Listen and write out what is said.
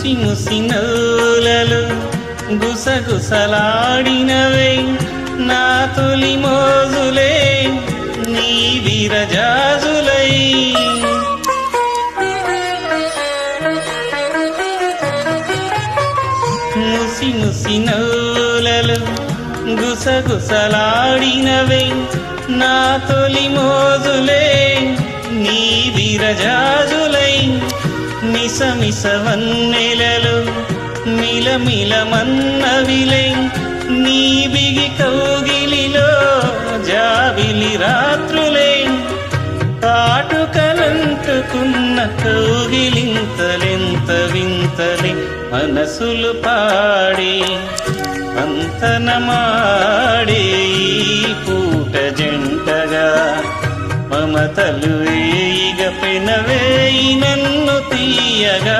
ముసి ముసి నోలలు గుసగుసలాడినవే. నా తొలి మోజులే నీ విరజాజులై. ముసి ముసి నోలలు గుసగుసలాడినవే. నా తొలి మోజులే నీ విరజాజులై. నిసమిసవన్నెలలు వన్నెలలు మిలమిల నీ బిగి కౌగిలిలో జాబిలి రాత్రులై కాటుకలంటుకున్న కౌగిలింతలెంత వింతలే మనసులు పాడి అంతనమాడే మమతలు వేయిగ పెనవేయి నన్ను తీయగా